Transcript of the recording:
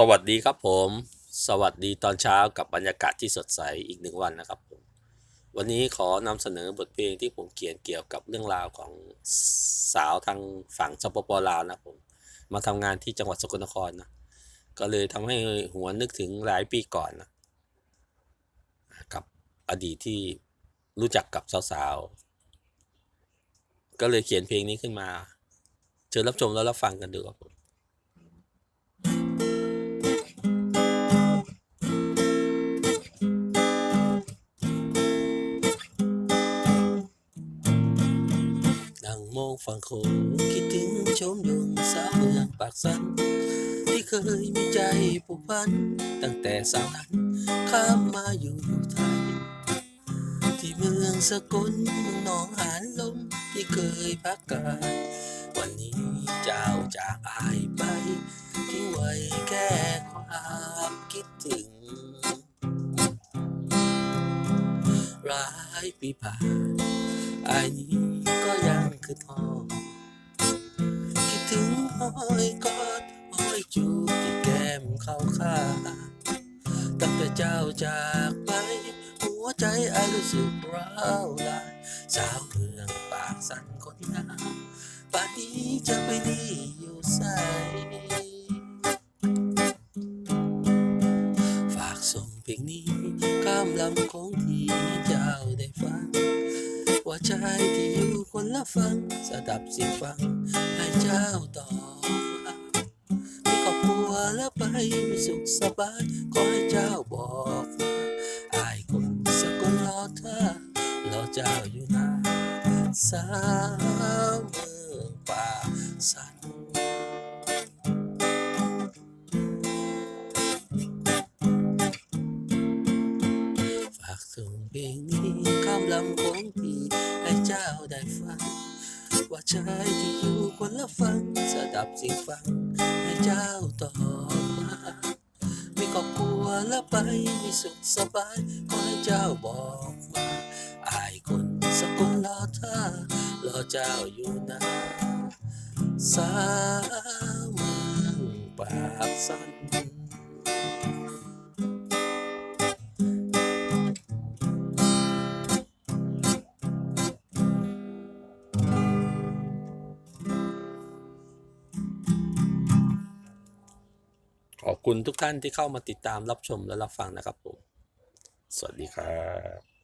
สวัสดีครับผม สวัสดีตอนเช้ากับบรรยากาศที่สดใสอีกหนึ่งวันนะครับผมวันนี้ขอนำเสนอบทเพลงที่ผมเขียนเกี่ยวกับเรื่องราวของสาวทางฝั่งสปปลาวนะผมมาทำงานที่จังหวัดสกลนครนะก็เลยทำให้หัวนึกถึงหลายปีก่อนนะกับอดีตที่รู้จักกับสาวๆก็เลยเขียนเพลงนี้ขึ้นมา เชิญรับชมแล้วรับฟังกันดูครับผม มองฝั่งโขงคิดถึงชมยงสาวเมืองปากสัน ที่เคยมีใจผูกพัน ตั้งแต่สาวนั้นข้ามมาอยู่ไทย ที่เมืองสกลเมืองหนองหานลมที่เคยพักกายวันนี้เจ้าจากอายไป ทิ้งไว้แค่ความคิดถึงหลายปีผ่านอายนี้ จังคือทองคิดถึงห้อยกอดห้อยจูบที่แก้มเขาข้าตั้งแต่เจ้าจากไป หัวใจอายรู้สึกร้าวรานสาวเมืองปากสันคนงามป่านนี้จะไปดีอยู่ใสฝากส่งเพลงนี้ข้ามลำของที่เจ้าได้ฟังว่าชายที่ ตอบมามีครอบครัวแล้วไปมีสุขสบายขอให้เจ้าบอกมาอายคนสกลรอเธอรอเจ้ามลำโของพี่ให้เจ้าได้ฟัง ว่าชายที่อยู่คนละฝั่งสดับเสิ่งฟัง ให้เจ้าตอบมามีครอบครัวแล้วไปมีสุขสบายขอให้เจ้าบอกมาอายคนสักลรอเธอรอเจ้าอยู่นะสาวเมืองปากสัน คุณทุกท่านที่เข้ามาติดตามรับชมและรับฟังนะครับผม สวัสดีครับ